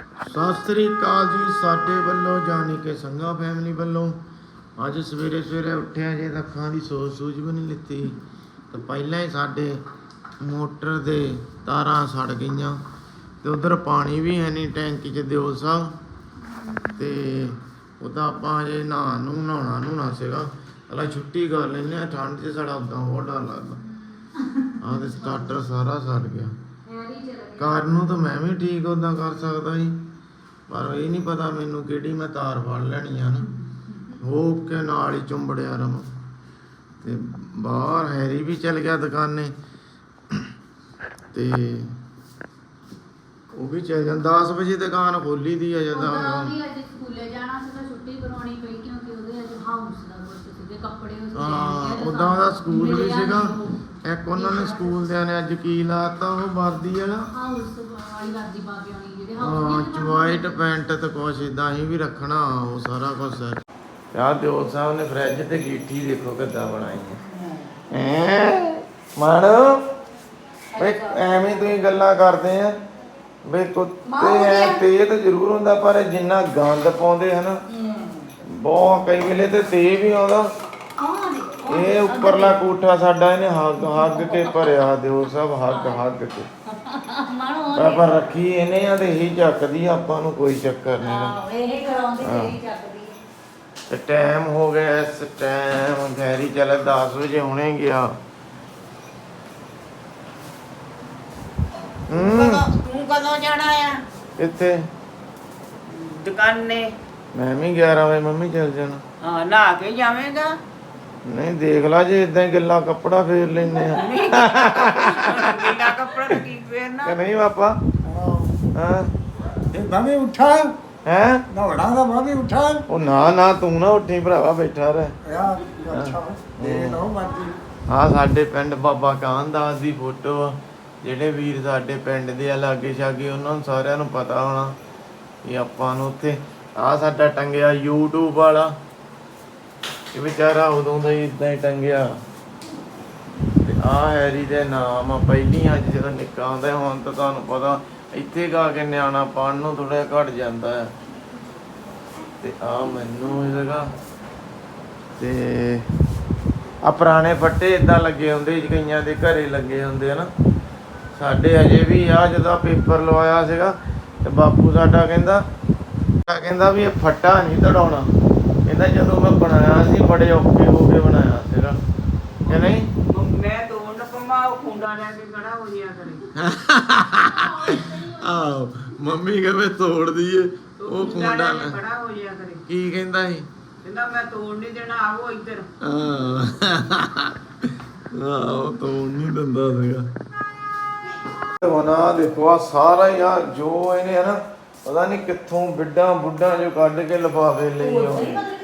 ਸਤਿ ਸ੍ਰੀ ਅਕਾਲ ਜੀ, ਸਾਡੇ ਵੱਲੋਂ ਜਾਣੀ ਕਿ ਸੰਗਾ ਫੈਮਿਲੀ ਵੱਲੋਂ ਅੱਜ ਸਵੇਰੇ ਸਵੇਰੇ ਉੱਠਿਆ ਜੇ ਅੱਖਾਂ ਦੀ ਸੋਚ ਸੂਝ ਵੀ ਨਹੀਂ ਲਿੱਤੀ। ਤਾਂ ਪਹਿਲਾਂ ਹੀ ਸਾਡੇ ਮੋਟਰ ਦੇ ਤਾਰਾਂ ਸੜ ਗਈਆਂ ਤੇ ਉਧਰ ਪਾਣੀ ਵੀ ਹੈ ਨਹੀਂ ਟੈਂਕੀ 'ਚ ਦਿਓ ਸਾਹਿਬ। ਤੇ ਉਹਦਾ ਆਪਾਂ ਜੇ ਨਹਾ ਨੂੰ, ਨਹਾਉਣਾ ਨਹਾਉਣਾ ਸੀਗਾ। ਚਲਾ ਛੁੱਟੀ ਕਰ ਲੈਂਦੇ ਆ ਠੰਡ 'ਚ ਸਾਡਾ ਉਦਾਂ ਹੋਰ ਡਰ ਲੱਗਦਾ। ਆਹ ਤੇ ਸਟਾਰਟਰ ਸਾਰਾ ਸੜ ਗਿਆ। ਕਾਰ ਨੂੰ ਤਾਂ ਮੈਂ ਵੀ ਠੀਕ ਉਦਾਂ ਕਰ ਸਕਦਾ ਸੀ ਪਰ ਇਹ ਨਹੀਂ ਪਤਾ ਮੈਨੂੰ ਕਿਹੜੀ ਮੈਂ ਤਾਰ ਫੜ ਲੈਣੀ ਆ ਨਾ। ਹੋ ਕੇ ਨਾਲ ਹੀ ਚੁੰਬੜਿਆ ਰਮ ਤੇ ਬਾਹਰ ਹੈਰੀ ਵੀ ਚਲ ਗਿਆ ਦੁਕਾਨੇ। ਤੇ ਉਹ ਵੀ ਚੱਲ ਜਾਂਦਾ। 10 ਵਜੇ ਦੁਕਾਨ ਖੋਲੀ ਦੀ ਆ ਜਦੋਂ। ਵੀ ਅੱਜ ਸਕੂਲੇ ਜਾਣਾ ਸੀ ਤਾਂ ਛੁੱਟੀ ਕਰਾਉਣੀ ਪਈ ਕਿਉਂਕਿ ਉਹਦੇ ਅੱਜ ਹਾਊਸ ਦਾ ਕੁਝ ਸੀਗੇ ਕੱਪੜੇ ਉਸ ਹਾਂ ਉਦਾਂ ਉਹਦਾ ਸਕੂਲ ਵੀ ਸੀਗਾ। ਇੱਕ ਉਹਨਾਂ ਨੇ ਸਕੂਲ ਦਿਆਂ ਨੇ ਅੱਜ ਕੀ ਲਾਤਾ ਉਹ ਵਰਦੀ ਵਾਲਾ ਹਾਊਸ ਵਾਲੀ ਵਰਦੀ ਪਾ ਕੇ ਆਉਣੀ ਜਿਹੜੇ ਹਾਂ ਵਾਈਟ ਪੈਂਟ ਤੇ ਕੁਛ ਇਦਾਂ ਹੀ ਵੀ ਰੱਖਣਾ ਉਹ ਸਾਰਾ ਕੁਝ ਸੈਟ ਯਾਰ ਦਿਓ ਸਾਹਿਬ ਨੇ ਫ੍ਰਿਜ ਤੇ ਗੀਠੀ ਦੇਖੋ ਕਿੱਦਾਂ ਬਣਾਈ ਹੈ। ਐ ਮਨ ਵੇ ਐਵੇਂ ਤੁਸੀਂ ਗੱਲਾਂ ਕਰਦੇ ਆ। ਵੇ ਕੁੱਤੇ ਐ ਤੇਜ਼ ਜ਼ਰੂਰ ਹੁੰਦਾ ਪਰ ਜਿੰਨਾ ਗੰਦ ਪਾਉਂਦੇ ਹਨ ਬਹੁਤ ਕਈ ਵੇਲੇ ਤੇ ਤੇ ਵੀ ਆਉਂਦਾ। ਇਹ ਉੱਪਰਲਾ ਕੋਠਾ ਸਾਡਾ ਇਹਨੇ ਹੱਗ ਹੱਗ ਕੇ ਭਰਿਆ ਦਿਓ ਸਭ ਹੱਗ ਹੱਗ ਕੇ। ਮਾਣੋ ਪਰ ਪਰ ਰੱਖੀ ਇਹਨੇ ਆ ਤੇ ਇਹੀ ਚੱਕਦੀ ਆ, ਆਪਾਂ ਨੂੰ ਕੋਈ ਚੱਕਰ ਨਹੀਂ ਆਹ ਇਹ ਕਰਾਉਂਦੀ ਤੇ ਹੀ। ਚੱਕਦੀ। ਤੇ ਟਾਈਮ ਹੋ ਗਿਆ ਇਸ ਟਾਈਮ ਗੈਰੀ ਚੱਲ 10 ਵਜੇ ਹੁਣੇ ਗਿਆ। ਹੂੰ ਕਦੋਂ ਤੂੰ ਕਦੋਂ ਜਾਣਾ ਆ? ਇੱਥੇ ਦੁਕਾਨੇ। ਮੈਂ ਵੀ 11 ਵਜੇ ਮੰਮੀ ਚੱਲ ਜਾਣਾ। ਹਾਂ ਨਹਾ ਕੇ ਜਾਵੇਂਗਾ। ਨਹੀਂ ਦੇਖ ਲਾ ਜੇ ਇਦਾਂ ਹੀ ਗੱਲਾਂ ਕੱਪੜਾ ਫੇਰ ਲੈਂਦੇ ਆ। ਬਿਨਾ ਕੱਪੜਾ ਤਾਂ ਕੀ ਫੇਰਨਾ? ਕਿ ਨਹੀਂ ਪਾਪਾ ਹਾਂ। ਇਹ ਉੱਠਾ ਹੈ? ਨਹਾਉਣਾ ਦਾ ਮੈਂ ਵੀ ਉੱਠਾ। ਉਹ ਨਾ ਨਾ ਤੂੰ ਨਾ ਉੱਠੀ ਭਰਾਵਾ ਬੈਠਾ ਰਹਿ। ਅੱਛਾ ਮਰਜ਼ੀ। ਆ ਸਾਡੇ ਪਿੰਡ ਬਾਬਾ ਕਾਹਨਦਾਸ ਦੀ ਫੋਟੋ ਆ ਜਿਹੜੇ ਵੀਰ ਸਾਡੇ ਪਿੰਡ ਦੇ ਆ ਲਾਗੇ ਛਾਗੇ ਉਹਨਾਂ ਨੂੰ ਸਾਰਿਆਂ ਨੂੰ ਪਤਾ ਹੋਣਾ ਕਿ ਆਪਾਂ ਨੂੰ ਉੱਥੇ ਆ ਸਾਡਾ ਟੰਗਿਆ YouTube ਵਾਲਾ। ਇਹ ਵਿਚਾਰਾ ਉਦੋਂ ਦਾ ਹੀ ਇਦਾਂ ਹੀ ਟੰਗਿਆ। ਤੇ ਆ ਹੈਰੀ ਦੇ ਨਾਮ ਆ, ਪਹਿਲੀ ਅੱਜ ਜਦੋਂ ਨਿੱਕਾ ਹੁੰਦਾ ਹੁਣ ਤਾਂ ਤੁਹਾਨੂੰ ਪਤਾ ਇੱਥੇ ਗਾ ਕੇ ਨਿਆਣਾ ਪੜਨ ਨੂੰ ਥੋੜਾ ਘਟ ਜਾਂਦਾ ਹੈ। ਤੇ ਆ ਮੈਨੂੰ ਇਹ ਜਗ੍ਹਾ। ਤੇ ਆ ਪੁਰਾਣੇ ਫੱਟੇ ਇਦਾਂ ਲੱਗੇ ਹੁੰਦੇ ਕਈਆਂ ਦੇ ਘਰੇ ਲੱਗੇ ਹੁੰਦੇ ਆ ਨਾ। ਸਾਡੇ ਅਜੇ ਵੀ ਆ ਜਦੋਂ ਪੇਪਰ ਲਵਾਇਆ ਸੀਗਾ, ਤੇ ਬਾਪੂ ਸਾਡਾ ਕਹਿੰਦਾ ਕਹਿੰਦਾ ਵੀ ਇਹ ਫੱਟਾ ਨਹੀਂ ਦੜਾਉਣਾ ਕਹਿੰਦਾ ਜਦੋਂ ਮੈਂ ਬਣਾਇਆ ਸੀ ਬੜੇ ਔਖੇ ਹੋ ਕੇ ਬਣਾਇਆ ਸੀਗਾ। ਕਿ ਨਹੀਂ? ਮੈਂ ਤੋਂ ਨਾ ਪਮਾ ਉਹ ਖੁੰਡਾ ਲੈ ਕੇ ਖੜਾ ਹੋ ਜਿਆ ਕਰੇ। ਆਹ ਮੰਮੀ ਕਹਿੰਦੇ ਤੋੜ ਦਈਏ ਉਹ ਖੁੰਡਾ ਲੈ ਖੜਾ ਹੋ ਜਿਆ ਕਰੇ। ਕੀ ਕਹਿੰਦਾ ਸੀ? ਕਹਿੰਦਾ ਮੈਂ ਤੋੜ ਨਹੀਂ ਦੇਣਾ ਆਵੋ ਇੱਧਰ। ਹਾਂ ਉਹ ਤੋੜ ਨਹੀਂ ਦਿੰਦਾ ਸੀਗਾ। ਵਨਾ ਦੇਖੋ ਆ ਸਾਰਾ ਹੀ ਆ ਜੋ ਇਹਨੇ ਹੈ ਨਾ ਪਤਾ ਨਹੀਂ ਕਿੱਥੋਂ ਬਿੱਡਾਂ ਬੁੱਢਾਂ ਜੋ ਕੱਢ ਕੇ ਲਫਾਫੇ ਲਈ ਆਉਂਦੇ।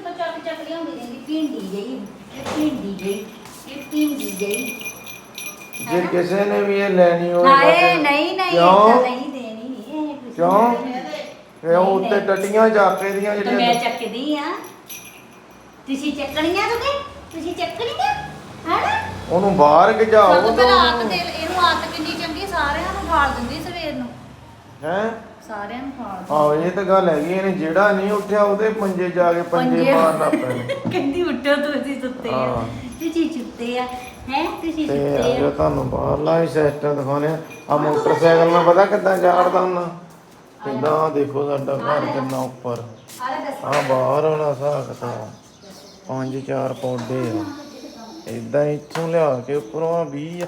ਜੇ ਕਿਸੇ ਨੇ ਵੀ ਇਹ ਲੈਣੀ ਹੋਵੇ ਹਾਏ ਨਹੀਂ ਨਹੀਂ ਨਹੀਂ ਦੇਣੀ ਇਹ ਕੁਛ ਕਿਉਂ? ਇਹ ਉਹ ਨਹੀਂ, ਟੱਟੀਆਂ ਜਾਪੇ ਦੀਆਂ ਤੇ ਮੈਂ ਚੱਕਦੀ ਆ। ਤੁਸੀਂ ਚੱਕਣੀਆਂ ਤੁਸੀਂ? ਤੁਸੀਂ ਚੱਕਣੀਆਂ? ਹਨਾ? ਉਹਨੂੰ ਬਾਹਰ ਸਭ ਖਿਜਾਓ ਇਹਨੂੰ ਆਦਤ ਕਿੰਨੀ ਚੰਗੀ ਸਾਰਿਆਂ ਨੂੰ ਫਾੜ ਦਿੰਦੀ ਸਵੇਰ ਨੂੰ। ਹੈ? ਸਾਰਿਆਂ ਨੂੰ ਖਾਲ ਆਹੋ ਇਹ ਤਾਂ ਗੱਲ ਹੈਗੀ ਇਹਨੇ ਜਿਹੜਾ ਨਹੀਂ ਉੱਠਿਆ ਉਹਦੇ ਪੰਜੇ ਜਾ ਕੇ ਪੰਜੇ। ਮਾਰਨਾ ਪੈਣੇ। ਕਹਿੰਦੀ ਉੱਠੋ ਤੁਸੀਂ ਸੁੱਤੇ ਆ। ਹਾਂ। ਤੁਸੀਂ ਸੁੱਤੇ ਆ ਹੈ? ਤੁਸੀਂ ਤੇ ਸੁੱਤੇ ਅੱਜ ਆ। ਤੁਹਾਨੂੰ ਬਾਹਰਲਾ ਹੀ ਸਿਸਟਮ ਦਿਖਾਉਣੇ ਆ। ਆਹ ਮੋਟਰਸਾਈਕਲ ਮੈਂ ਪਤਾ ਕਿੱਦਾਂ ਚਾੜਦਾ ਹੁੰਦਾ। ਕਿੱਦਾਂ ਦੇਖੋ ਸਾਡਾ ਘਰ ਕਿੰਨਾ ਉੱਪਰ। ਆਲੇ ਦੱਸ। ਆ ਬਾਹਰ ਵਾਲਾ ਕਿਤਾਬ ਪੰਜ ਚਾਰ ਪੌਦੇ ਆ। ਇਦਾਂ ਇੱਥੋਂ ਲਿਆ ਕੇ ਉੱਪਰੋਂ ਆ 20 ਆ।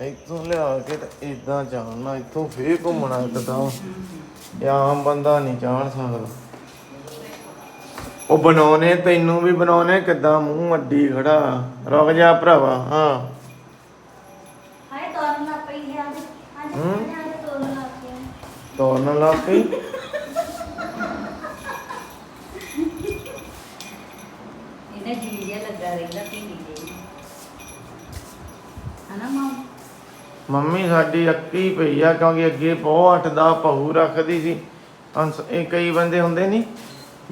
ਇੱਥੋਂ ਲਿਆ ਕੇ ਤੇ ਇਦਾਂ ਚਾੜਨਾ ਇੱਥੋਂ ਫੇਰ ਘੁੰਮਣਾ ਇੱਕਦਮ। ਇਹ ਆਮ ਬੰਦਾ ਨਹੀਂ ਚਾੜ ਸਕਦਾ। ਉਹ ਬਣਾਉਣੇ ਤੈਨੂੰ ਵੀ ਬਣਾਉਣੇ ਕਿੱਦਾਂ ਮੂੰਹ ਅੱਡੀ ਖੜਾ। ਰੁਕ ਜਾ ਭਰਾਵਾ ਹਾਂ। ਹਾਏ ਤੋਰਨ ਲੱਗ ਪਈ ਹੈ ਅੱਜ। ਅੱਜ ਤੋਰਨ ਲੱਗ ਪਈ। ਤੋਰਨ ਲੱਗ ਪਈ ਇਹਦਾ ਜੀ ਜਿਹਾ ਲੱਗਾ ਰਹਿੰਦਾ ਪਿੰਡੀ ਜੀ ਹਨਾ ਮਾਂ ਮੰਮੀ ਸਾਡੀ ਅੱਕੀ ਪਈ ਆ ਕਿਉਂਕਿ ਅੱਗੇ ਬਹੁਤ ਦਾ ਪਹੂ ਰੱਖਦੀ ਸੀ। ਇਹ ਕਈ ਬੰਦੇ ਹੁੰਦੇ ਨਹੀਂ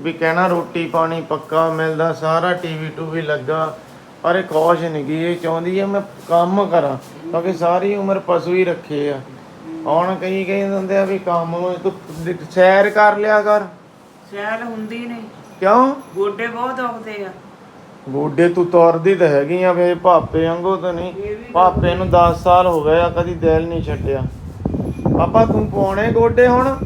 ਵੀ ਕਹਿਣਾ ਰੋਟੀ ਪਾਣੀ ਪੱਕਾ ਮਿਲਦਾ ਸਾਰਾ ਟੀਵੀ ਟੂਵੀ ਲੱਗਾ ਪਰ ਇਹ ਖੁਸ਼ ਨਹੀਂ ਗਈ ਇਹ ਚਾਹੁੰਦੀ ਹੈ ਮੈਂ ਕੰਮ ਕਰਾਂ ਕਿਉਂਕਿ ਸਾਰੀ ਉਮਰ ਪਸ਼ੂ ਹੀ ਰੱਖੇ ਆ। ਹੁਣ ਕਈ ਕਹਿੰਦੇ ਹੁੰਦੇ ਆ ਵੀ ਕੰਮ ਨੂੰ ਤੂੰ ਸੈਰ ਕਰ ਲਿਆ ਕਰ। ਸੈਲ ਹੁੰਦੀ ਨਹੀਂ ਕਿਉਂ? ਗੋਡੇ ਬਹੁਤ ਔਖਦੇ ਆ। ਗੋਡੇ ਤੂੰ ਤੁਰਦੀ ਤਾਂ ਹੈਗੀ ਆ ਵੇ ਭਾਪੇ ਵਾਂਗੂ ਤਾਂ ਨਹੀਂ। ਭਾਪੇ ਨੂੰ 10 ਸਾਲ ਹੋ ਗਏ ਆ ਕਦੀ ਦਿਲ ਨਹੀਂ ਛੱਡਿਆ। ਪਾਪਾ ਤੂੰ ਪਾਉਣੇ ਗੋਡੇ ਹੁਣ?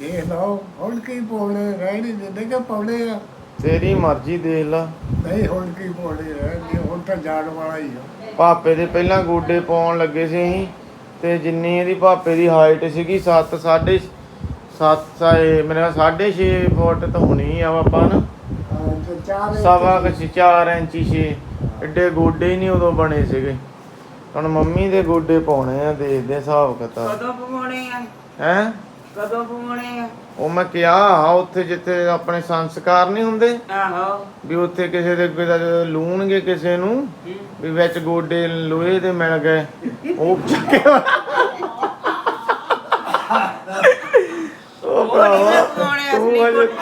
ਦੇਖ ਲਓ ਹੁਣ ਕੀ ਪਾਉਣੇ ਰਹਿ ਨਹੀਂ ਦਿੰਦੇ ਕਿ ਪਾਉਣੇ ਆ? ਤੇਰੀ ਮਰਜ਼ੀ ਦੇਖ ਲਾ। ਨਹੀਂ ਹੁਣ ਕੀ ਪਾਉਣੇ ਰਹਿ ਨਹੀਂ ਹੁਣ ਤਾਂ ਜਾਣ ਵਾਲਾ ਹੀ ਆ। ਭਾਪੇ ਦੇ ਪਹਿਲਾਂ ਗੋਡੇ ਪਾਉਣ ਲੱਗੇ ਸੀ ਅਸੀਂ ਤੇ ਜਿੰਨੀ ਇਹਦੀ ਭਾਪੇ ਦੀ ਹਾਈਟ ਸੀਗੀ 7 ਸਾਢੇ 7 ਸਾਏ ਮੇਰੇ 6.5 ਫੁੱਟ ਤਾਂ ਹੋਣੀ ਆ ਪਾਪਾ ਨਾ। ਸਵਾ ਕੁ 4 ਇੰਚੀ 6 ਐਡੇ ਗੋਡੇ ਹੀ ਨਹੀਂ ਉਦੋਂ ਬਣੇ ਸੀਗੇ। ਹੁਣ ਮੰਮੀ ਦੇ ਗੋਡੇ ਪਾਉਣੇ ਆ ਦੇਖਦੇ ਹਿਸਾਬ ਕਿਤਾਬ। ਕਦੋਂ ਪਵਾਉਣੇ ਆ? ਹੈ? ਕਦੋਂ ਪਵਾਉਣੇ ਆ? ਉਹ ਮੈਂ ਕਿਹਾ ਆ ਉੱਥੇ ਜਿੱਥੇ ਆਪਣੇ ਸੰਸਕਾਰ ਨਹੀਂ ਹੁੰਦੇ ਆਹੋ। ਵੀ ਉੱਥੇ ਕਿਸੇ ਦੇ ਅੱਗੇ ਦਾ ਜਦੋਂ ਲੂਣਗੇ ਕਿਸੇ ਨੂੰ। ਵੀ ਵਿੱਚ ਗੋਡੇ ਲੋਹੇ ਦੇ ਮਿਲ ਗਏ। ਉਹ ਚੱਕੇ ਉਹ ਉਹ ਨਹੀਂ ਪਵਾਉਣੇ ਤੂੰ ਅਸਲੀ ਹਜੇ- ਗੋਡੇ।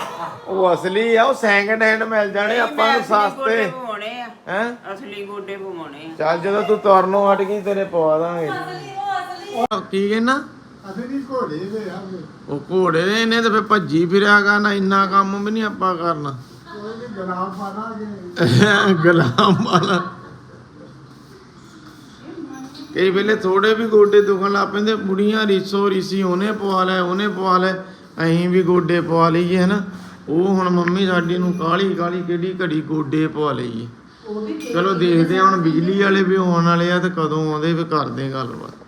ਉਹ ਅਸਲੀ ਆ ਉਹ ਸੈਕਿੰਡ ਹੈਂਡ ਮਿਲ ਜਾਣੇ ਆਪਾਂ ਨੂੰ ਅਸਲੀ ਸਸਤੇ। ਪਵਾਉਣੇ ਆ। ਹੈ? ਅਸਲੀ ਗੋਡੇ ਪਵਾਉਣੇ ਆ। ਚੱਲ ਜਦੋਂ ਤੂੰ ਤੁਰਨੋਂ ਹਟ ਗਈ ਤੇਰੇ ਪਵਾ ਦਾਂਗੇ। ਉਹ ਕੀ ਕਹਿਣਾ ਅਸੀਂ ਨਹੀਂ ਘੋੜੇ ਦੇ ਆ ਉਹ ਘੋੜੇ ਦੇ ਇਹਨੇ ਤੇ ਫੇ ਭੱਜੀ ਫਿਰਿਆ ਕਰਨਾ ਇੰਨਾ ਕੰਮ ਵੀ ਨਹੀਂ ਆਪਾਂ ਕਰਨਾ। ਕੋਈ ਨਹੀਂ ਗਲਾਮ ਪਾਣਾ ਗੁਲਾਮ ਵਾਲਾ ਕਈ ਵੇਲੇ ਥੋੜੇ ਵੀ ਗੋਡੇ ਦੁਖਣ ਲੱਗ ਪੈਂਦੇ ਬੁੜੀਆਂ ਰੀਸੋ ਰੀਸੀ ਉਹਨੇ ਪਵਾ ਲੈ ਉਹਨੇ ਪਵਾ ਲੈ ਅਸੀਂ ਵੀ ਗੋਡੇ ਪਵਾ ਲਈਏ ਹਨਾ? ਉਹ ਹੁਣ ਮੰਮੀ ਸਾਡੀ ਨੂੰ ਕਾਲੀ ਕਾਲੀ ਕਿਹੜੀ ਘੜੀ ਗੋਡੇ ਪਵਾ ਲਈਏ ਚਲੋ ਦੇਖਦੇ ਹਾਂ ਹੁਣ ਬਿਜਲੀ ਵਾਲੇ ਵੀ ਆਉਣ ਵਾਲੇ ਆ ਤੇ ਕਦੋਂ ਆਉਂਦੇ ਵੀ ਕਰਦੇ ਗੱਲਬਾਤ।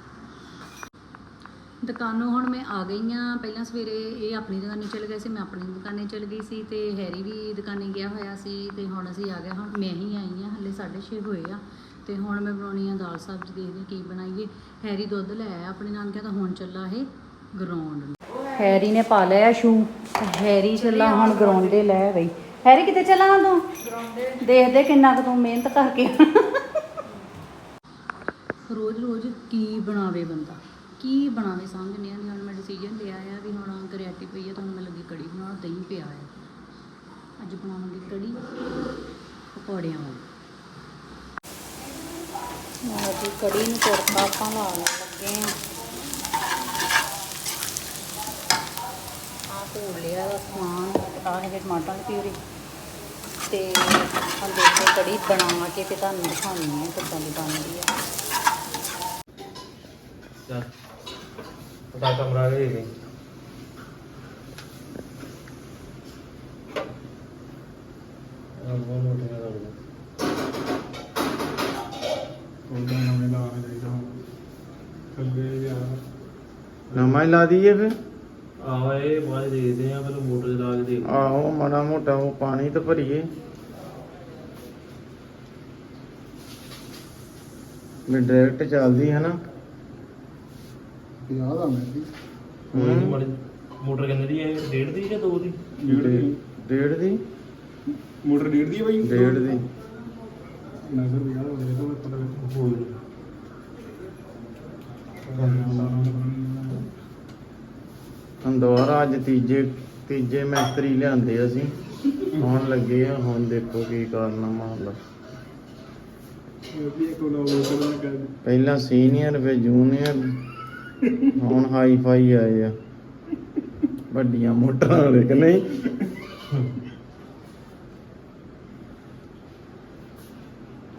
ਦੁਕਾਨੋਂ ਹੁਣ ਮੈਂ ਆ ਗਈ ਆ। ਪਹਿਲਾਂ ਸਵੇਰੇ ਇਹ ਆਪਣੀ ਦੁਕਾਨੇ ਚਲ ਗਏ ਸੀ, ਮੈਂ ਆਪਣੀ ਦੁਕਾਨੇ ਚਲ ਗਈ ਸੀ ਤੇ ਹੈਰੀ ਵੀ ਦੁਕਾਨੇ ਗਿਆ ਹੋਇਆ ਸੀ ਤੇ ਹੁਣ ਅਸੀਂ ਆ ਗਏ ਹੁਣ ਮੈਂ ਹੀ ਆਈ ਆ, ਹਲੇ 6:30 ਹੋਏ ਆ ਤੇ ਹੁਣ ਮੈਂ ਬਣਾਉਣੀ ਆ ਦਾਲ ਸਬਜ਼ੀ, ਦੇਖਦੇ ਹਾਂ ਕੀ ਬਣਾਈਏ। ਹੈਰੀ ਦੁੱਧ ਲੈ ਆ ਆਪਣੇ ਨਾਨਕਿਆਂ ਤਾਂ ਹੁਣ ਚੱਲਾ ਇਹ ਗਰਾਉਂਡ ਹੈਰੀ ਨੇ ਪਾ ਲਿਆ ਸ਼ੂ। ਹੈਰੀ ਚੱਲਾ ਹੁਣ ਗਰਾਊਂਡ ਦੇ ਲੈ ਬਈ। ਹੈਰੀ ਕਿੱਥੇ ਚੱਲਾ ਤੂੰ? ਦੇਖਦੇ ਕਿੰਨਾ ਕੁ ਤੂੰ ਮਿਹਨਤ ਕਰਕੇ। ਰੋਜ਼ ਰੋਜ਼ ਕੀ ਬਣਾਵੇ ਬੰਦਾ? ਕੀ ਬਣਾਵੇ? ਸਮਝ ਨਹੀਂ ਆਉਂਦੀ। ਹੁਣ ਮੈਂ ਡਿਸੀਜਨ ਲਿਆ ਆ ਵੀ ਹੁਣ ਕਰਿਆਟੀ ਪਈ ਆ ਤਾਂ ਹੁਣ ਮੈਂ ਲੱਗੀ ਕੜੀ ਬਣਾਉਣ ਦਹੀਂ ਪਿਆ ਆ। ਅੱਜ ਬਣਾਵਾਂਗੇ ਕੜੀ ਪਕੌੜਿਆਂ ਵਾਲੀ। ਮੈਂ ਕੜੀ ਨੂੰ ਤੜਕਾ ਆਪਾਂ ਲਾਉਣ ਲੱਗੇ ਆ। ਧੋ ਲਿਆ ਵਾ ਸਮਾਨ ਆ ਹੈਗੇ ਟਮਾਟਰਾਂ ਦੀ ਪਿਊਰੀ ਤੇ ਹੁਣ ਦੇਖਦੇ ਹਾਂ ਕੜੀ ਬਣਾ ਕੇ ਤੇ ਤੁਹਾਨੂੰ ਦਿਖਾਉਣੀ ਹੈ ਕਿੱਦਾਂ ਦੀ ਬਣਦੀ ਆ। ਦਾ ਕਮਰਾ ਦੇ ਦੇ ਨਵਾਂ ਹੀ ਲਾ ਦਈਏ ਫਿਰ। ਆਹ ਇਹ ਬਾਅਦ ਦੇਖਦੇ ਆ ਪਹਿਲਾਂ ਮੋਟਰ ਚਲਾ ਕੇ ਦੇਖ ਆਹੋ ਮਾੜਾ ਮੋਟਾ ਉਹ ਪਾਣੀ ਤਾਂ ਭਰੀਏ। ਮੈਂ ਡਾਇਰੈਕਟ ਚੱਲਦੀ ਹੈ ਨਾ। ਯਾਦ ਆ ਮੈਨੂੰ। ਮੋਟਰ ਕਿੰਨੇ ਦੀ ਹੈ? ਡੇਢ ਦੀ ਜਾਂ ਦੋ ਦੀ? ਡੇਢ ਦੀ। ਮੋਟਰ ਡੇਢ ਦੀ ਹੈ ਬਾਈ? ਡੇਢ ਦੀ। ਨਜ਼ਰ ਵੀ ਯਾਦ ਹੋਵੇ ਤਾਂ ਪਤਾ ਹੋਰ। ਹੁਣ ਅੱਜ ਤੀਜੇ ਤੀਜੇ ਮਿਸਤਰੀ ਲਿਆਂਦੇ ਅਸੀਂ। ਹੁਣ ਲੱਗੇ ਆ, ਹੁਣ ਦੇਖੋ ਕੀ ਕਰਨਾ ਮਾਮਲਾ ਪਹਿਲਾਂ ਸੀਨੀਅਰ, ਫਿਰ ਜੂਨੀਅਰ, ਹੁਣ ਹਾਈ ਫਾਈ ਆਏ ਆ। ਵੱਡੀਆਂ ਮੋਟਰਾਂ ਵਾਲੇ, ਕਿ ਨਹੀਂ?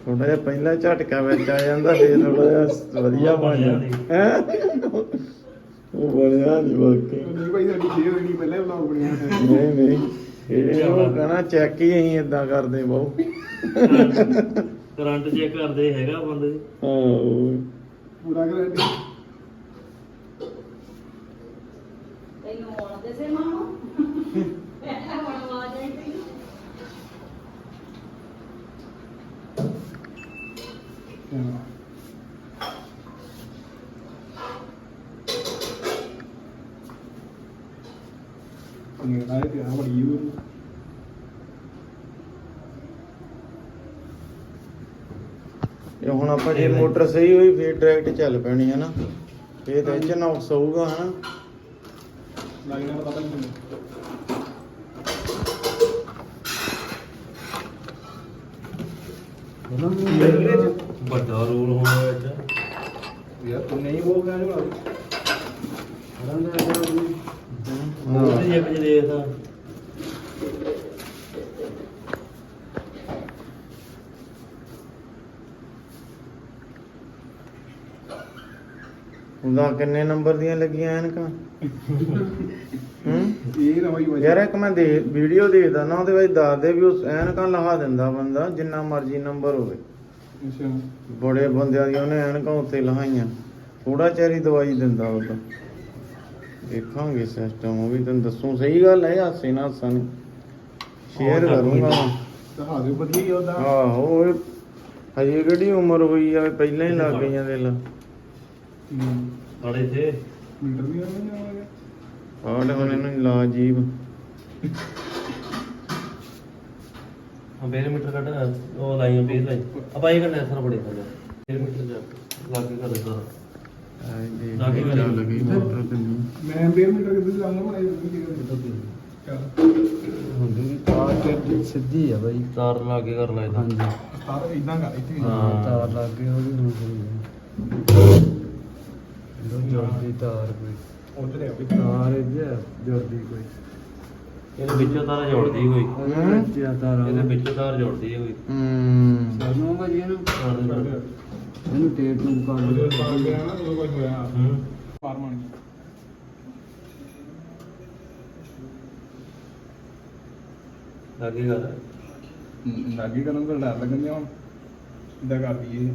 ਥੋੜਾ ਜਿਹਾ ਪਹਿਲਾਂ ਝਟਕਾ ਵਿੱਚ ਆ ਜਾਂਦਾ, ਫਿਰ ਥੋੜਾ ਜਿਹਾ ਵਧੀਆ ਬਣ ਜਾਂਦਾ। ਹੈਂ? ਉਹ ਬਣਿਆ ਨਹੀਂ ਵਾਕਈ ਨਹੀਂ ਭਾਈ ਸਾਡੀ ਛੇ ਹੋਈ ਨਹੀਂ ਪਹਿਲਾਂ ਵਲੌਗ ਬਣਿਆ ਨਹੀਂ ਨਹੀਂ ਇਹ ਉਹ ਕਹਣਾ ਚੈੱਕ ਹੀ ਅਸੀਂ ਇਦਾਂ ਕਰਦੇ ਬਹੁ। ਕਰੰਟ ਚੈੱਕ ਕਰਦੇ ਹੈਗਾ ਬੰਦੇ ਹਾਂ ਉਹ ਪੂਰਾ ਗਰੰਟੀ ਤੈਨੂੰ ਆਉਂਦੇ ਸੇ ਮਾਮੂ? ਹੁਣ ਆਵਾਜ਼ ਆਈ ਤੈਨੂੰ। ਇਹ ਆਏ ਤੇ ਆ ਬੜੀ ਯੂ ਇਹ ਹੁਣ ਆਪਾਂ ਜੇ ਮੋਟਰ ਸਹੀ ਹੋਈ ਫਿਰ ਡਾਇਰੈਕਟ ਚੱਲ ਪੈਣੀ ਹੈ ਨਾ। ਇਹ ਤਾਂ ਇੰਜਨ ਆਫ ਹੋਊਗਾ ਹਨਾ। ਲੱਗਣਾ ਪਤਾ ਨਹੀਂ ਵੱਡਾ ਰੋਲ ਹੋਣਾ ਵਿੱਚ। ਯਾਰ ਤੂੰ ਨਹੀਂ ਬੋਲ ਗਿਆ ਜੋ ਉਹਦੇ ਇੱਕ ਚ ਦੇਖਦਾ ਉਹਦਾ ਕਿੰਨੇ ਨੰਬਰ ਦੀਆਂ ਲੱਗੀਆਂ ਐਨਕਾਂ? ਹੂੰ? ਇਹ ਨਾ ਬਾਈ ਯਾਰ ਇੱਕ ਮੈਂ ਦੇ ਵੀਡੀਓ ਦੇਖਦਾ ਨਾ ਉਹਦੇ ਵਿੱਚ ਦੱਸਦੇ ਵੀ ਉਹ ਐਨਕਾਂ ਲਹਾ ਦਿੰਦਾ ਬੰਦਾ ਜਿੰਨਾ ਮਰਜ਼ੀ ਨੰਬਰ ਹੋਵੇ। ਅੱਛਾ। ਬੜੇ ਬੰਦਿਆਂ ਦੀਆਂ ਉਹਨੇ ਐਨਕਾਂ ਉੱਤੇ ਲਹਾਈਆਂ ਥੋੜਾ ਚਿਰ ਹੀ ਦਵਾਈ ਦਿੰਦਾ ਉਹ ਤਾਂ। ਦੇਖਾਂਗੇ ਸਿਸਟਮ ਉਹ ਵੀ ਤੈਨੂੰ ਦੱਸੂ। ਸਹੀ ਗੱਲ ਹੈ ਹਾਸੇ ਨਾਲ ਹਾਸਾ ਨਹੀਂ ਸ਼ੇਅਰ ਕਰੂੰਗਾ ਤਾਂ ਹਾਜ਼ਰ ਵਧੀਆ ਹੀ ਉਹਦਾ। ਆਹੋ ਹਜੇ ਕਿਹੜੀ ਉਮਰ ਹੋਈ ਆ? ਪਹਿਲਾਂ ਹੀ ਲੱਗ ਗਈਆਂ ਦੇ ਲਾ। ਸਾਡੇ ਇੱਥੇ। ਮੀਟਰ ਵੀ ਆਉਂਦਾ ਜਾਵਾਂਗੇ ਆਲੇ ਹੁਣ ਇਹਨੂੰ ਲਾ ਜੀਬ ਹਾਂ ਬੇਰ ਮੀਟਰ ਕੱਢ ਉਹ ਲਾਈਆਂ ਬੇਰ ਲਾਈ। ਆਪਾਂ ਇਹ ਕਰਨਾ ਸਰ ਬੜੇ ਸਾਡਾ ਬੇਰ ਮੀਟਰ ਜਾ ਲਾ ਕੇ ਕਰ ਸਾਰਾ ਆਏ ਦੇ ਲਾ ਕੇ ਚੱਲ ਗਈ ਮੋਟਰ ਤੇ ਨਹੀਂ। ਮੈਂ ਬੇਰ ਮੀਟਰ ਕਿੱਥੇ ਲਾਉਂਗਾ ਮੈਂ ਇਹ ਚੱਲ। ਹੁੰਦੀ ਵੀ ਤਾਰ ਤੇ ਸਿੱਧੀ ਆ ਬਾਈ। ਤਾਰ ਲਾ ਕੇ ਕਰ ਲਾਇਆ ਹਾਂਜੀ। ਤਾਰ ਇਦਾਂ ਕਰ ਇੱਥੇ ਹਾਂ ਤਾਰ ਲੱਗ ਗਈ ਉਹਦੀ ਸਹੀ ਹੈ ਲੋ ਜਲਦੀ ਤਾਰ ਕੋਈ। ਉਧਰ ਆ। ਤਾਰ ਇਹ ਜਲਦੀ ਕੋਈ। ਇਹਦੇ ਵਿੱਚੋਂ ਤਾਰ ਜੋੜਦੀ ਕੋਈ। ਹਮ? ਜਿਆ ਤਾਰ। ਇਹਦੇ ਵਿੱਚੋਂ ਤਾਰ ਜੋੜਦੀ ਹੈ ਕੋਈ। ਹੂੰ। ਸਾਨੂੰ ਭਾਜੀ ਇਹਨੂੰ? ਤਾਰ ਦੇ ਨਾਲ। ਇਹਨੂੰ ਟੇਪ ਨੂੰ ਕਰ ਉਹਦੇ ਤਾਰ ਗਿਆ ਨਾ ਉਦੋਂ ਕੁਝ ਹੋਇਆ। ਹੂੰ। ਪਾਰ ਬਣ ਗਈ ਲਾਗੇ ਕਰ। ਲਾਗੀ ਕਰਨ ਦਾ ਡਰ ਲੱਗਣ ਜਾਂ ਇਦਾਂ ਕਰ ਦਈਏ?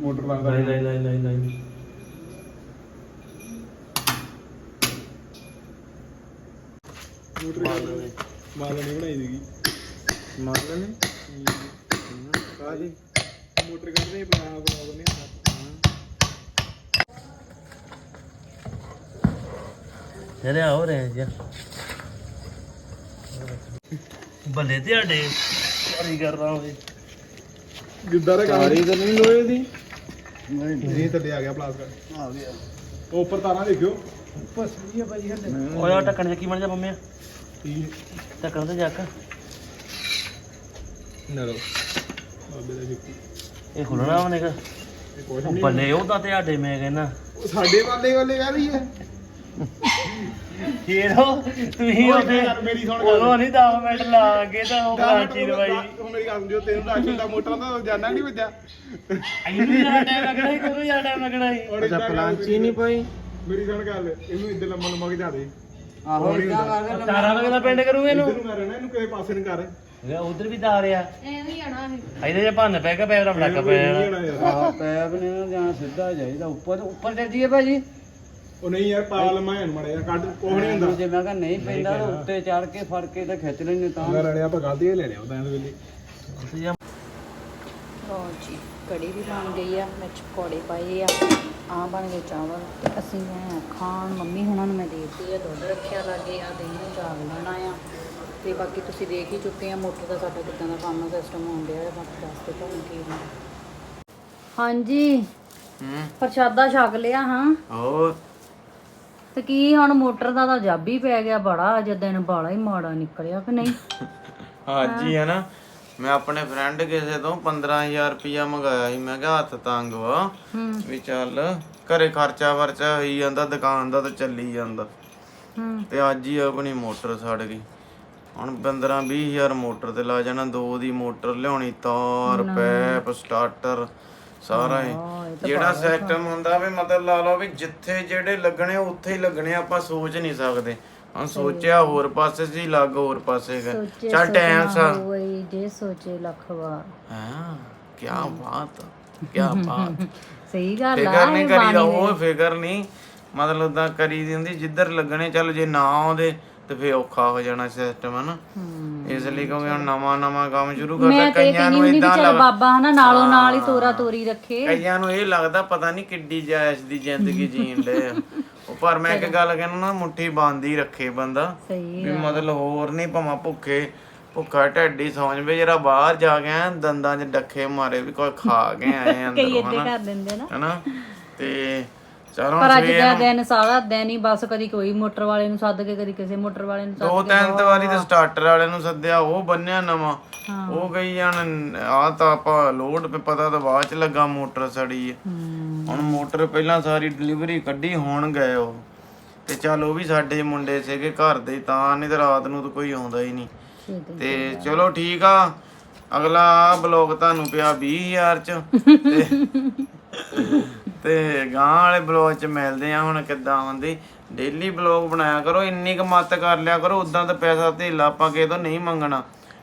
ਮੋਟਰ ਲੱਗਦਾ ਲਾਈ ਲਾਈ ਲਾਈ ਲਾਈ ਲਾਈ ਮੋਟਰ ਮਾਲ ਨਹੀਂ ਬਣਾਈ ਸੀਗੀ। ਮਾਰ ਲੈਣੇ? ਕਾਜੀ ਮੋਟਰ ਕੱਢਦੇ ਬਣਾ ਬਣਾ ਦਿੰਦੇ ਚਲੇ ਆਓ ਰਹੇ ਜੀ। ਬੱਲੇ ਤੁਹਾਡੇ ਸੌਰੀ ਕਰ ਰਹਾ ਹਾਂ ਗਿੱਦਾਂ ਦਾ ਕੰਮ ਸਾਰੀ ਤਾਂ ਨਹੀਂ ਲੋਹੇ ਦੀ। ਨਹੀਂ। ਥੱਲੇ ਆ ਗਿਆ ਪਲਾਸਟਿਕ ਆ ਗਿਆ। ਉਹ ਉੱਪਰ ਤਾਰਾਂ ਦੇਖਿਓ। ਓਏ ਆ ਟੱਕਣ ਚੱਕੀ ਬਣ ਜਾ ਮੰਮਿਆ ਟੱਕਣ ਤੇ ਜੱਕ। ਨਰੋ ਬਾਬੇ ਦਾ ਜੁੱਤੀ। ਇਹ ਖੁੱਲਣਾ ਉਹਨੇ ਕਾ ਇਹ ਕੁਛ ਉਹ ਨਹੀਂ ਬੱਲੇ ਉਹਦਾ ਤੇ ਸਾਡੇ ਮੈਂ ਕਹਿੰਦਾ। ਉਹ ਸਾਡੇ ਵਾਲੇ ਵਾਲੇ ਕਹਿ ਰਹੀ ਹੈ। ਖੇਰੋ ਤੁਸੀਂ ਓਏ ਉਹਦੇ ਯਾਰ ਮੇਰੀ ਸੁਣ ਗੱਲ। ਉਦੋਂ ਨਹੀਂ 10 ਮਿੰਟ ਲਾ ਕੇ ਤਾਂ ਉਹ ਕਾਚੀ ਦਵਾਈ ਉਹ ਮੇਰੀ ਗੱਲ ਜੋ ਤੈਨੂੰ ਲੱਗ ਜਾਂਦਾ ਮੋਟਰ ਦਾ ਜਾਣਾ ਨਹੀਂ ਵੱਜਾ ਇਹਨੂੰ ਜ਼ਿਆਦਾ ਟਾਈਮ ਲੱਗਣਾ ਸੀ ਤੈਨੂੰ ਜ਼ਿਆਦਾ ਟਾਈਮ ਲੱਗਣਾ ਸੀ। ਹੁਣ ਅੱਛਾ ਏਦਾਂ ਕਰ ਪਲਾਂਚੀ ਨਹੀਂ ਪਈ? ਮੇਰੀ ਸੁਣ ਗੱਲ ਇਹਨੂੰ ਇੱਧਰ ਲੰਮਾ ਲੰਮਾ ਕੇ ਜਾ ਦੇ। ਆਹੋ ਇਦਾਂ ਕਰ ਤਾਰਾਂ ਵਗੇ ਦਾ ਪਿੰਡ ਕਰੂਗੇ ਇਹਨੂੰ? ਇੱਧਰ ਨੂੰ ਕਰ ਨਾ ਇਹਨੂੰ ਕਿਸੇ ਪਾਸੇ ਨੂੰ ਕਰ। ਉਧਰ ਵੀ ਤਾਰ ਆ। ਐਵੇਂ ਜਾਣਾ ਇਹਦੇ ਜੇ ਭੰਨ ਪੈ ਕੇ ਪੈਰ ਦਾ ਬੜਾਕਾ ਪੈ ਨਹੀਂ ਜਾਣਾ ਜਾਣਾ ਯਾਰ ਆਹ ਪੈਪ ਨੇ ਨਾ ਜਾਂ ਸਿੱਧਾ ਜਾਈਦਾ ਉੱਪਰ ਉੱਪਰ ਚੱਲ ਜੀਏ ਭਾਜੀ। ਉਹ ਨਹੀਂ ਯਾਰ ਪਾ ਲੰਮਾ ਐਨ ਮੜਿਆ ਕੱਢ ਕੋਹ ਨਹੀਂ ਹੁੰਦਾ। ਜੇ ਮੈਂ ਕਿਹਾ ਨਹੀਂ ਪੈਂਦਾ ਤਾਂ ਉੱਤੇ ਚੜ ਕੇ ਫੜ ਕੇ ਤਾਂ ਖਿੱਚ ਲੈਣੇ ਤਾਂ। ਅਗਰ ਅੜਿਆ ਆਪਾਂ ਗਲਤੀ ਲੈ ਲਿਆ ਉਹਦਾ ਇਹਦੇ ਵੇਲੇ ਲਓ ਜੀ ਕੜੀ ਵੀ ਬਣ ਗਈ ਆ ਵਿੱਚ ਪਕੌੜੇ ਪਾਏ ਆ ਆ ਬਣ ਗਏ ਚਾਵਲ। ਤੇ ਅਸੀਂ ਗਏ ਆ ਖਾਣ ਮੰਮੀ ਹੁਣਾਂ ਨੂੰ ਮੈਂ ਦੇਤੀ ਆ ਦੁੱਧ ਰੱਖਿਆ ਲਾਗੇ ਆ ਦਹੀਂ ਨੂੰ ਚਾਵਲ ਲੈਣਾ ਆ। ਤੇ ਬਾਕੀ ਤੁਸੀਂ ਦੇਖ ਹੀ ਚੁੱਕੇ ਆ ਮੋਟਰ ਦਾ ਸਾਡਾ ਕਿੱਦਾਂ ਦਾ ਕੰਮ ਸਿਸਟਮ ਹੋਣ ਡਿਆ ਹੈ ਬਾਕੀ ਦੱਸ ਦੇ ਤੁਹਾਨੂੰ ਕੀ ਹੋਣਾ ਹਾਂਜੀ। ਹੂੰ। ਪ੍ਰਸ਼ਾਦਾ ਛਕ ਲਿਆ ਹਾਂ। ਹੋਰ? ਤੇ ਕੀ ਹੁਣ ਮੋਟਰ ਦਾ ਤਾਂ ਜਾਬੀ ਪੈ ਗਿਆ ਬੜਾ ਅੱਜ ਦਿਨ ਬਾਲਾ ਹੀ ਮਾੜਾ ਨਿਕਲਿਆ ਕਿ ਨਹੀਂ? ਅੱਜ ਹੀ ਹੈ ਨਾ। ਮੈਂ ਆਪਣੇ ਫਰੈਂਡ ਕਿਸੇ ਤੋਂ 15000 ਰੁਪਇਆ ਮੰਗਾਇਆ ਸੀ ਮੈਂ ਕਿਹਾ ਹੱਥ ਤੰਗ ਵਾ। ਹੂੰ। ਵੀ ਚੱਲ ਘਰੇ ਖਰਚਾ ਵਰਚਾ ਹੋਈ ਜਾਂਦਾ ਦੁਕਾਨ ਦਾ ਤਾਂ ਚੱਲੀ ਜਾਂਦਾ। ਤੇ ਅੱਜ ਹੀ ਆਪਣੀ ਮੋਟਰ ਸੜ ਗਈ। ਹੁਣ 15 20000 ਮੋਟਰ ਤੇ ਲਾ ਜਾਣਾ ਦੋ ਦੀ ਮੋਟਰ ਲਿਆਉਣੀ ਤਾਰ ਪੈਪ ਸਟਾਰਟਰ। ਸਾਰਾ ਹੀ। ਜਿਹੜਾ ਸਿਸਟਮ ਹੁੰਦਾ ਵੀ ਮਤਲਬ ਲਾ ਲਓ ਵੀ ਜਿੱਥੇ ਜਿਹੜੇ ਲੱਗਣੇ ਉੱਥੇ ਹੀ ਲੱਗਣੇ ਆਪਾਂ ਸੋਚ ਨਹੀਂ ਸਕਦੇ। ਹੁਣ ਸੋਚਿਆ ਹੋਰ ਪਾਸੇ ਸੀ ਲੱਗ ਹੋਰ ਪਾਸੇ ਗਏ ਚੱਲ ਟਾਈਮ ਸਾ। ਹੋਈ ਜੇ ਸੋਚੇ ਲੱਖ ਵਾਰ। ਹਾਂ ਕੀ ਬਾਤ ਕੀ ਬਾਤ। ਸਹੀ ਗੱਲ ਆ ਫਿਕਰ ਨਹੀਂ ਕਰੀਦਾ ਉਹ ਫਿਕਰ ਨਹੀਂ। ਮਤਲਬ ਤਾਂ ਕਰੀ ਦੀ ਹੁੰਦੀ ਜਿੱਧਰ ਲੱਗਣੇ ਚੱਲ ਜੇ ਨਾ ਆਉਂਦੇ ਤੇ ਫੇ ਔਖਾ ਹੋ ਜਾਣਾ ਸਿਸਟਮ ਹਨ। ਇਸ ਲਈ ਕਿਉਂਕਿ ਹੁਣ ਨਵਾਂ ਨਵਾਂ ਕੰਮ ਸ਼ੁਰੂ ਕਰਦਾ ਕਈਆਂ ਨੂੰ ਵੀ ਇਦਾਂ ਚੱਲ ਬਾਬਾ ਹਨਾ ਨਾਲੋਂ ਨਾਲ ਹੀ ਤੋਰਾ ਤੋਰੀ ਰੱਖੇ। ਕਈਆਂ ਨੂੰ ਇਹ ਲੱਗਦਾ ਪਤਾ ਨਹੀਂ ਕਿੱਡੀ ਜਾਇਸ਼ ਦੀ ਜ਼ਿੰਦਗੀ ਜੀਣ ਉਹ ਪਰ ਮੈਂ ਇੱਕ ਗੱਲ ਕਹਿੰਦਾ ਨਾ ਮੁੱਠੀ ਬੰਦੀ ਰੱਖੇ ਬੰਦਾ। ਵੀ ਮਤਲਬ ਹੋਰ ਨਹੀਂ ਭਾਵੇਂ ਭੁੱਖੇ ਭੁੱਖਾ ਢੱਡੀ ਸੌਂ ਜਵੇ ਜਿਹੜਾ ਬਾਹਰ ਜਾ ਕੇ ਦੰਦਾਂ 'ਚ ਡੱਖੇ ਮਾਰੇ ਵੀ ਕੋਈ ਖਾ ਕੇ ਆਏ ਅੰਦਰ ਏਦਾਂ ਹਨਾ? ਕਰ ਦਿੰਦੇ ਨਾ। ਹਨਾ? ਤੇ ਚਲੋ ਪਰ ਅੱਜ ਦਾ ਦਿਨ ਸਾਰਾ ਦਿਨ ਹੀ ਬਸ ਕਦੀ ਕੋਈ ਮੋਟਰ ਵਾਲੇ ਨੂੰ ਸੱਦ ਕੇ ਕਦੀ ਕਿਸੇ ਮੋਟਰ ਵਾਲੇ ਨੂੰ ਦੋ ਸੱਦ ਕੇ। ਤਿੰਨ ਵਾਰੀ ਤੇ ਸਟਾਰਟਰ ਵਾਲੇ ਨੂੰ ਸੱਦਿਆ ਉਹ ਬੰਨਿਆ ਨਵਾਂ। ਉਹ ਗਈ ਜਾਣ ਆ ਤਾਂ ਆਪਾਂ ਲੋਡ ਪੇ ਪਤਾ ਤਾਂ ਬਾਅਦ ਚ ਲੱਗਾ ਮੋਟਰ ਸੜੀ ਹੈ ਹੂੰ। ਹੁਣ ਮੋਟਰ ਪਹਿਲਾਂ ਸਾਰੀ ਡਿਲੀਵਰੀ ਕੱਢੀ ਹੁਣ ਗਏ ਉਹ। ਤੇ ਚੱਲ ਉਹ ਵੀ ਸਾਡੇ ਮੁੰਡੇ ਸੀਗੇ ਘਰ ਦੇ ਤਾਂ ਨਹੀਂ ਤੇ ਰਾਤ ਨੂੰ ਤਾਂ ਕੋਈ ਆਉਂਦਾ ਹੀ ਨਹੀਂ। ਤੇ ਚਲੋ ਠੀਕ ਆ ਅਗਲਾ ਬਲੌਗ ਤੁਹਾਨੂੰ ਪਿਆ 20000 ਚ। ਤੇ ਤੇ ਗਾਂ ਵਾਲੇ ਬਲੌਗ ਚ ਮਿਲਦੇ ਆ ਹੁਣ ਕਿੱਦਾਂ ਆਉਂਦੀ ਡੇਲੀ ਬਲੌਗ ਬਣਾਇਆ ਕਰੋ ਇੰਨੀ ਕੁ ਮੱਤ ਕਰ ਲਿਆ ਕਰੋ ਉਦਾਂ ਤਾਂ ਪੈਸਾ ਧੇਲਾ ਆਪਾਂ ਕਿਸੇ ਤੋਂ ਨਹੀਂ ਮੰਗਣਾ।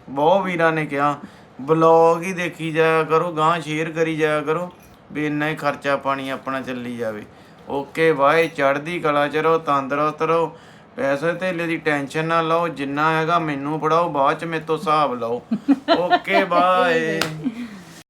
ਬਹੁਤ ਵੀਰਾਂ ਨੇ ਕਿਹਾ ਬਲੌਗ ਹੀ ਦੇਖੀ ਜਾਇਆ ਕਰੋ ਗਾਂ ਸ਼ੇਅਰ ਕਰੀ ਜਾਇਆ ਕਰੋ ਵੀ ਇੰਨਾ ਹੀ ਖਰਚਾ ਪਾਣੀ ਆਪਣਾ ਚੱਲੀ ਜਾਵੇ। ਓਕੇ ਬਾਏ ਚੜ੍ਹਦੀ ਕਲਾ ਚ ਰਹੋ ਤੰਦਰੁਸਤ ਰਹੋ। ਪੈਸੇ ਧੇਲੇ ਦੀ ਟੈਨਸ਼ਨ ਨਾ ਲਓ ਜਿੰਨਾ ਹੈਗਾ ਮੈਨੂੰ ਫੜਾਓ ਬਾਅਦ ਚ ਮੇਰੇ ਤੋਂ ਹਿਸਾਬ ਲਓ। Okay bye